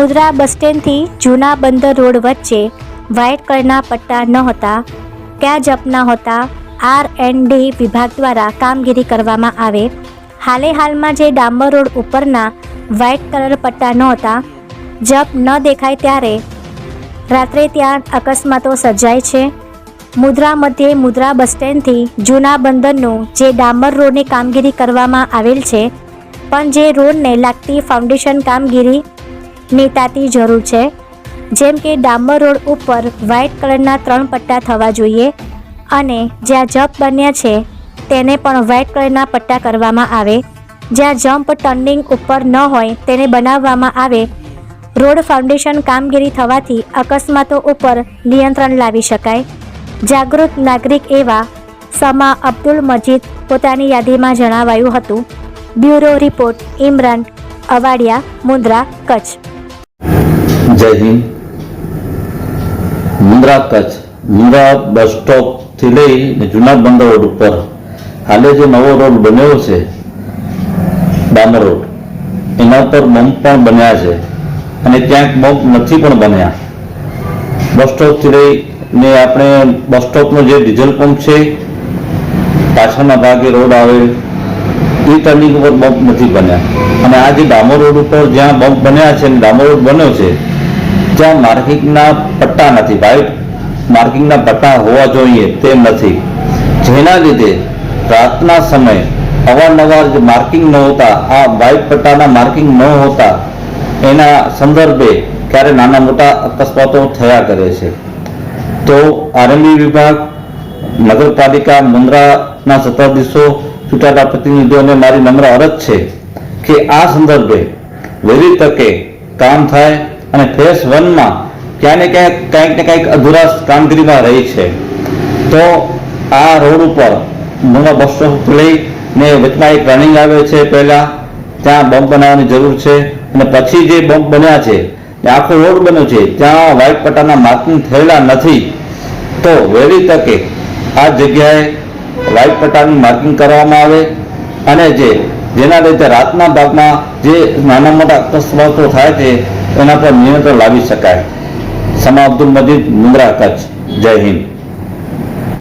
મુદ્રા બસ સ્ટેન્ડથી જૂના બંદર રોડ વચ્ચે વ્હાઇટ કલરના પટ્ટા નહોતા ક્યાં જપના હોતા આર એન્ડ ડી વિભાગ દ્વારા કામગીરી કરવામાં આવે. હાલે હાલમાં જે ડાંબર રોડ ઉપરના વ્હાઇટ કલર પટ્ટા નહોતા જપ ન દેખાય ત્યારે રાત્રે ત્યાં અકસ્માતો સર્જાય છે. મુદ્રા મધ્યે મુદ્રા બસ સ્ટેન્ડથી જૂના બંદરનું જે ડામર રોડની કામગીરી કરવામાં આવેલ છે, પણ જે રોડને લાગતી ફાઉન્ડેશન કામગીરી નેતાતી જરૂર છે. જેમ કે ડામર રોડ ઉપર વ્હાઇટ કલરના ત્રણ પટ્ટા થવા જોઈએ અને જ્યાં જપ બન્યા છે, તેને પણ વ્હાઇટ કલરના પટ્ટા કરવામાં આવે. જ્યાં જમ્પ ટર્નિંગ ઉપર ન હોય, તેને બનાવવામાં આવે. રોડ ફાઉન્ડેશન કામગીરી થવાથી અકસ્માતો ઉપર નિયંત્રણ લાવી શકાય. જાગૃત નાગરિક એવા સમા અબ્દુલ મજીદ પોતાની યાદીમાં જણાવાયું હતું. Bureau report, Imran Awadiya, Mundra, Kutch. જય હિન્દ. મુંદ્રા કચ્છ મુંદ્રા બસ સ્ટોપથી લઈને જૂના બંદર રોડ ઉપર હાલે જે નવો રોડ બન્યો છે, ડામર રોડ, એના પર બમ્પ પણ બન્યા છે અને ક્યાંક બમ્પ નથી પણ બન્યા. બસ સ્ટોપથી લઈને આપણે બસ સ્ટોપનો જે ડીઝલ પંપ છે, પાછળના ભાગે રોડ આવે, એ ટર્નિંગ ઉપર બમ્પ નથી બન્યા. અને આ જે ડામર રોડ ઉપર જ્યાં બમ્પ બન્યા છે ડામર રોડ બન્યો છે ત્યાં માર્કિંગના પટ્ટા નથી વ્હાઇટ માર્કિંગના પટ્ટા હોવા જોઈએ તે નથી. જેના લીધે રાતના સમયે અવારનવાર જે માર્કિંગ ન હોતા, આ વ્હાઇટ પટ્ટાના માર્કિંગ ન હોતા, એના સંદર્ભે ક્યારે નાના મોટા અકસ્માતો થયા કરે છે. તો આરએમબી વિભાગ, નગરપાલિકા, મુન્દ્રાના સત્તાધીશો, ચૂંટાયેલા પ્રતિનિધિઓને મારી નમ્ર અરજ છે કે આ સંદર્ભે વહેલી તકે કામ થાય અને ફેસ વનમાં ક્યાંય ને ક્યાંક કંઈક ને કંઈક અધૂરા કામગીરીમાં રહી છે. તો આ રોડ ઉપર મુન્દ્રા બસ સ્ટોપ લઈને વચમાં એક રનિંગ આવે છે પહેલાં, ત્યાં બમ્પ બનાવવાની જરૂર છે અને પછી જે બમ્પ બન્યા છે આખો રોડ બન્યો છે, ત્યાં વ્હાઇટ પટ્ટાના માર્કિંગ થયેલા નથી. તો વહેલી તકે આ જગ્યાએ વ્હાઇટ પટ્ટાનું માર્કિંગ કરવામાં આવે અને જે જેના લીધે રાતના ભાગમાં જે નાના મોટા અકસ્માતો થાય છે એના પર નિયંત્રણ લાવી શકાય. સમા અબ્દુલ મજીદ મુંદ્રા કચ્છ. જય હિન્દ.